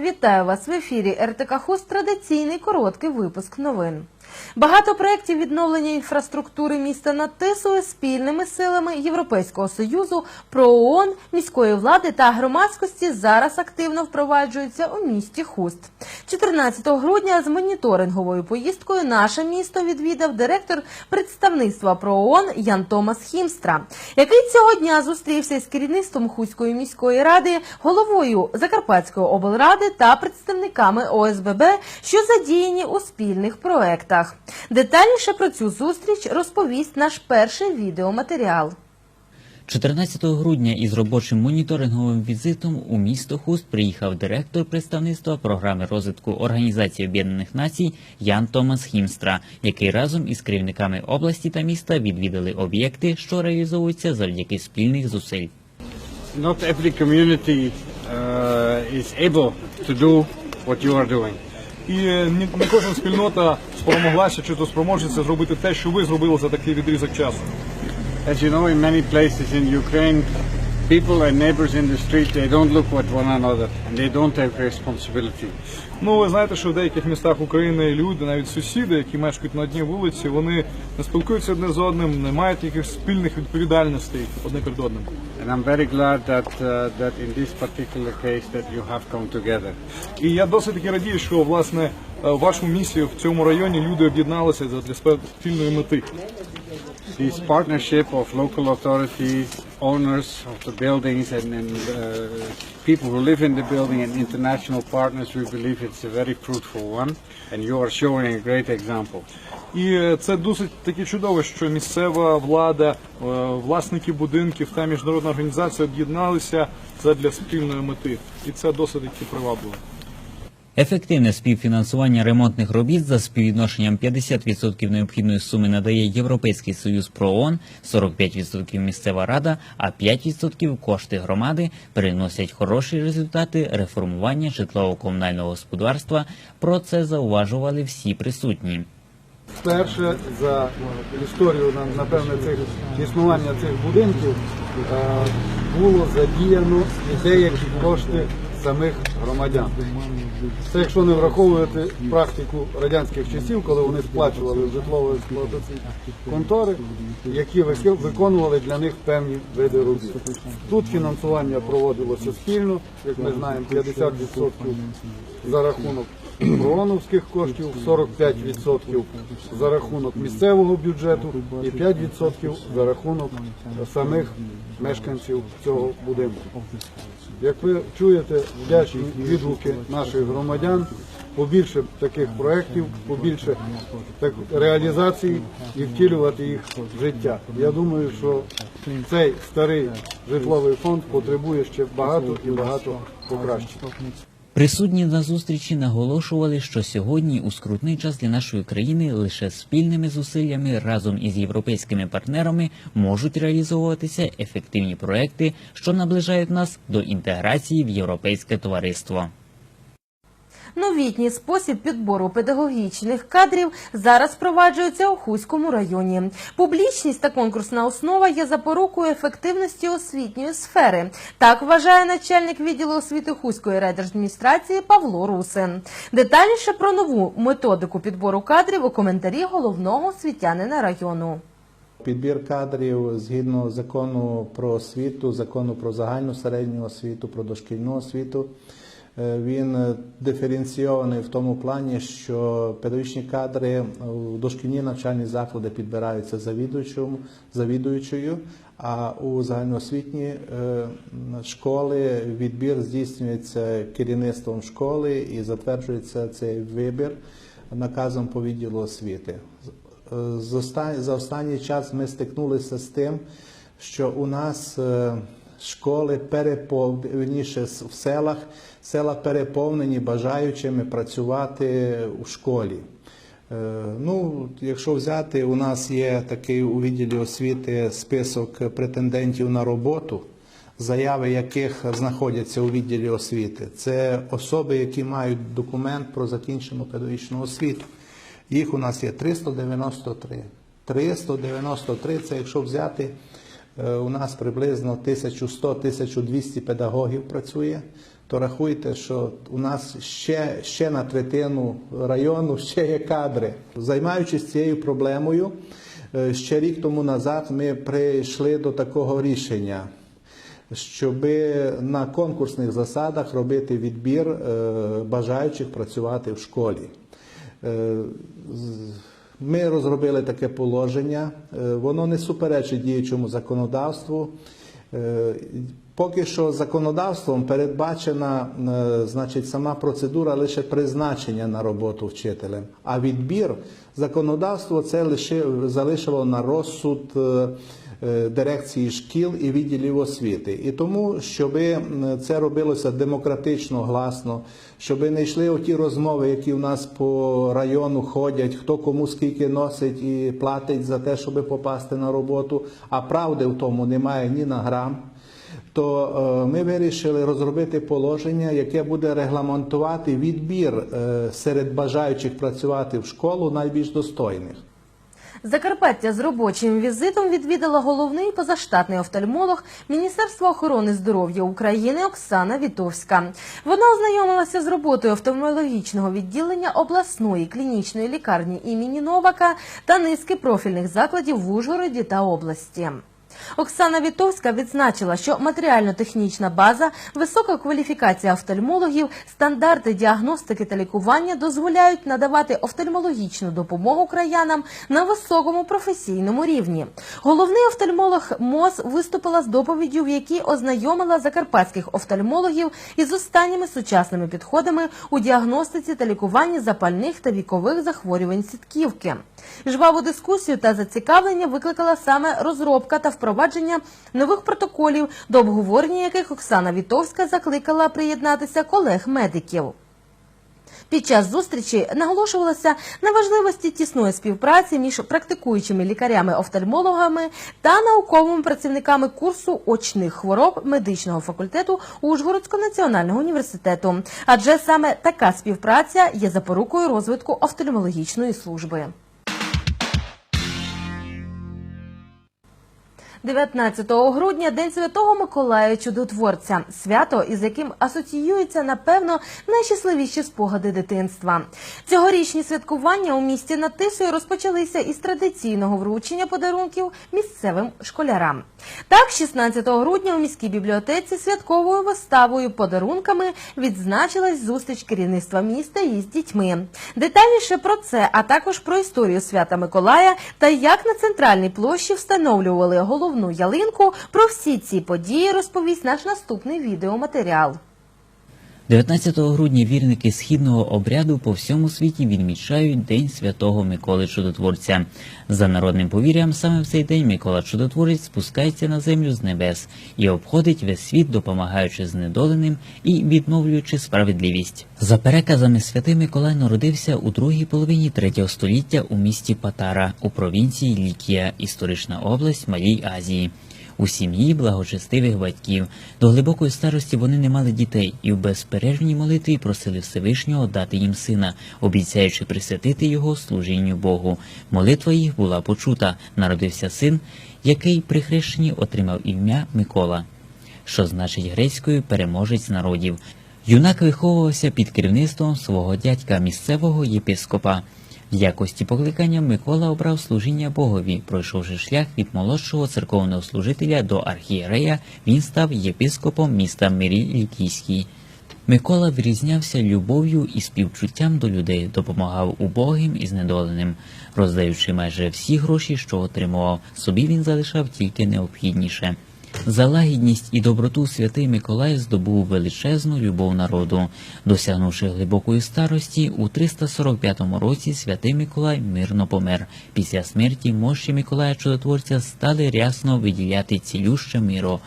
Вітаю вас в ефірі РТК Хост. Традиційний короткий випуск новин. Багато проєктів відновлення інфраструктури міста над Тисою спільними силами Європейського союзу, ПРООН, міської влади та громадськості зараз активно впроваджуються у місті Хуст. 14 грудня з моніторинговою поїздкою наше місто відвідав директор представництва ПРООН Ян Томас Хімстра, який цього дня зустрівся із керівництвом Хуської міської ради, головою Закарпатської облради та представниками ОСББ, що задіяні у спільних проектах. Детальніше про цю зустріч розповість наш перший відеоматеріал. 14 грудня із робочим моніторинговим візитом у місто Хуст приїхав директор представництва програми розвитку Організації Об'єднаних Націй Ян Томас Хімстра, який разом із керівниками області та міста відвідали об'єкти, що реалізовуються завдяки спільних зусиль. not every community uh, is able to do what you are doing. І не, не кожна спільнота спромоглася чи то спроможеться зробити те, що ви зробили за такий відрізок часу. As you know, in many places in Ukraine, people and neighbors in the street they don't look at one another and they don't have responsibility. Ну, ви знаєте, що в деяких містах України люди, навіть сусіди, які мешкають на одній вулиці, вони не спілкуються одне з одним, не мають якихось спільних відповідальностей одне перед одним. And I'm very glad that uh, that in this particular case that you have come together. І я досить таки радію, що власне е, в вашому місті в цьому районі люди об'єдналися для спільної мети. This partnership of local authorities, owners of the buildings, and, and uh, people who live in the building, and international partners, we believe it's a very fruitful one, and you are showing a great example. І е, це досить таки чудово, що місцева влада, е, власники будинків та міжнародна організація об'єдналися задля спільної мети. І це досить таки привабливо. Ефективне співфінансування ремонтних робіт за співвідношенням 50% необхідної суми надає Європейський Союз ПРООН, 45% місцева рада, а 5% кошти громади приносять хороші результати реформування житлово-комунального господарства. Про це зауважували всі присутні. Вперше за історію на- напевне цих існування цих будинків е, було задіяно деякі кошти самих громадян. Це якщо не враховувати практику радянських часів, коли вони сплачували в житлово-експлуатаційні контори, які виконували для них певні види робіт. Тут фінансування проводилося спільно, як ми знаємо, 50% за рахунок прооновських коштів, 45% за рахунок місцевого бюджету і 5% за рахунок самих мешканців цього будинку. Як ви чуєте, вдячні відгуки наших громадян, побільше таких проєктів, побільше так, реалізацій і втілювати їх в життя. Я думаю, що цей старий житловий фонд потребує ще багато і багато покращень. Присутні на зустрічі наголошували, що сьогодні у скрутний час для нашої країни лише спільними зусиллями разом із європейськими партнерами можуть реалізовуватися ефективні проекти, що наближають нас до інтеграції в європейське товариство. Новітній спосіб підбору педагогічних кадрів зараз впроваджується у Хуському районі. Публічність та конкурсна основа є запорукою ефективності освітньої сфери. Так вважає начальник відділу освіти Хуської райдержадміністрації Павло Русин. Детальніше про нову методику підбору кадрів у коментарі головного освітянина району. Підбір кадрів згідно закону про освіту, закону про загальну середню освіту, про дошкільну освіту. Е, Він е, диференційований в тому плані, що педагогічні кадри в дошкільні навчальні заклади підбираються завідуючим, завідуючою, а у загальноосвітні е, школи відбір здійснюється керівництвом школи і затверджується цей вибір наказом по відділу освіти. За останній час ми стикнулися з тим, що у нас школи переповнені в селах, села переповнені бажаючими працювати у школі. Е, Ну, якщо взяти, у нас є такий у відділі освіти список претендентів на роботу, заяви яких знаходяться у відділі освіти. Це особи, які мають документ про закінчену педагогічну освіту. Їх у нас є 393. 393 це якщо взяти, у нас приблизно 1100-1200 педагогів працює. то рахуйте, що у нас ще, ще на третину району ще є кадри. Займаючись цією проблемою, е, ще рік тому назад ми прийшли до такого рішення, щоб на конкурсних засадах робити відбір е, бажаючих працювати в школі. Ми розробили таке положення, е, воно не суперечить діючому законодавству. Е, Поки що законодавством передбачена е, значить, сама процедура лише призначення на роботу вчителем, а відбір законодавство це лише залишило на розсуд дирекції шкіл і відділів освіти. І тому, щоб це робилося демократично, гласно, щоб не йшли оті розмови, які в нас по району ходять, хто кому скільки носить і платить за те, щоб попасти на роботу, а правди в тому немає ні на грам то е, ми вирішили розробити положення, яке буде регламентувати відбір е, серед бажаючих працювати в школу найбільш достойних. Закарпаття з робочим візитом відвідала головний позаштатний офтальмолог Міністерства охорони здоров'я України Оксана Вітовська. Вона ознайомилася з роботою офтальмологічного відділення обласної клінічної лікарні імені Новака та низки профільних закладів в Ужгороді та області. Оксана Вітовська відзначила, що матеріально-технічна база, висока кваліфікація офтальмологів, стандарти діагностики та лікування дозволяють надавати офтальмологічну допомогу краянам на високому професійному рівні. Головний офтальмолог МОЗ виступила з доповіддю, в якій ознайомила закарпатських офтальмологів із останніми сучасними підходами у діагностиці та лікуванні запальних та вікових захворювань сітківки. Жваву дискусію та зацікавлення викликала саме розробка та впровадження нових протоколів, до обговорення яких Оксана Вітовська закликала приєднатися колег-медиків. Під час зустрічі наголошувалося на важливості тісної співпраці між практикуючими лікарями-офтальмологами та науковими працівниками курсу очних хвороб медичного факультету Ужгородського національного університету, адже саме така співпраця є запорукою розвитку офтальмологічної служби. 19 грудня День Святого Миколая Чудотворця, свято, із яким асоціюються, напевно, найщасливіші спогади дитинства. Цьогорічні святкування у місті над Тисою розпочалися із традиційного вручення подарунків місцевим школярам. Так, 16 грудня у міській бібліотеці святковою виставою подарунками відзначилась зустріч керівництва міста із дітьми. Детальніше про це, а також про історію свята Миколая та як на центральній площі встановлювали головну ялинку. Про всі ці події розповість наш наступний відеоматеріал. 19 грудня вірники східного обряду по всьому світі відмічають День Святого Миколи Чудотворця. За народним повір'ям, саме в цей день Микола Чудотворець спускається на землю з небес і обходить весь світ, допомагаючи знедоленим і відновлюючи справедливість. За переказами святий Миколай народився у другій половині третього століття у місті Патара у провінції Лікія, історична область Малій Азії. У сім'ї благочестивих батьків до глибокої старості вони не мали дітей і в безперервній молитві просили Всевишнього дати їм сина, обіцяючи присвятити його служінню Богу. Молитва їх була почута. Народився син, який при хрещенні отримав ім'я Микола, що значить грецькою переможець народів. Юнак виховувався під керівництвом свого дядька місцевого єпископа. В якості покликання Микола обрав служіння Богові. Пройшовши шлях від молодшого церковного служителя до архієрея, він став єпископом міста Мирій Лікійський. Микола вирізнявся любов'ю і співчуттям до людей, допомагав убогим і знедоленим, роздаючи майже всі гроші, що отримував. Собі він залишав тільки необхідніше. За лагідність і доброту святий Миколай здобув величезну любов народу. Досягнувши глибокої старості, у 345 році святий Миколай мирно помер. Після смерті мощі Миколая Чудотворця стали рясно виділяти цілюще миро,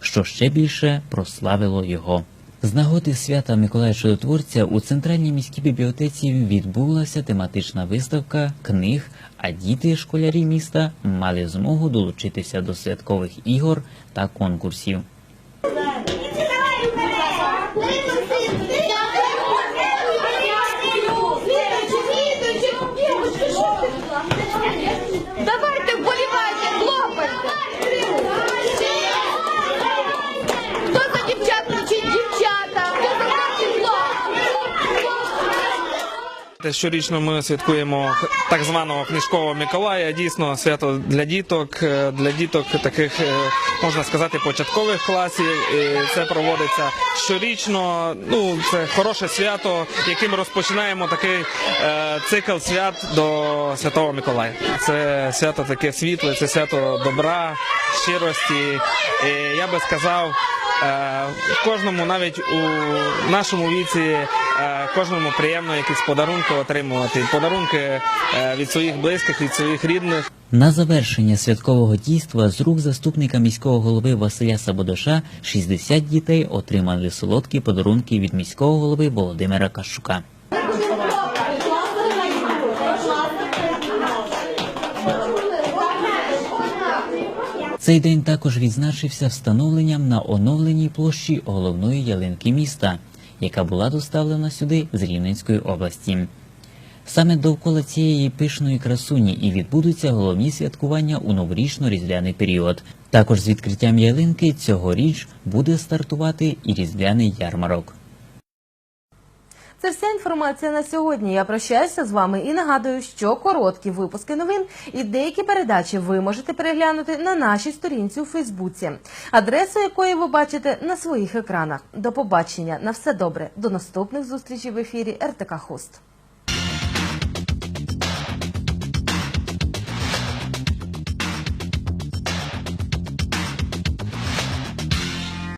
що ще більше прославило його. З нагоди свята Миколая Чудотворця у центральній міській бібліотеці відбулася тематична виставка книг, а діти школярі міста мали змогу долучитися до святкових ігор та конкурсів. Щорічно ми святкуємо так званого книжкового Миколая. Дійсно, свято для діток, е, для діток таких е, можна сказати початкових класів. І це проводиться щорічно. Ну це хороше свято, яким розпочинаємо такий е, цикл свят до Святого Миколая. Це свято таке світле, це свято добра, щирості. І я би сказав. Е, Кожному, навіть у нашому віці, е, кожному приємно якісь подарунки отримувати. Подарунки е, від своїх близьких, від своїх рідних. На завершення святкового дійства з рук заступника міського голови Василя Сабодоша 60 дітей отримали солодкі подарунки від міського голови Володимира Кащука. Цей день також відзначився встановленням на оновленій площі головної ялинки міста, яка була доставлена сюди з Рівненської області. Саме довкола цієї пишної красуні і відбудуться головні святкування у новорічно-різдвяний період. Також з відкриттям ялинки цьогоріч буде стартувати і різдвяний ярмарок. Це вся інформація на сьогодні. Я прощаюся з вами і нагадую, що короткі випуски новин і деякі передачі ви можете переглянути на нашій сторінці у Фейсбуці, адресу якої ви бачите на своїх екранах. До побачення на все добре. До наступних зустрічей в ефірі РТК Хост.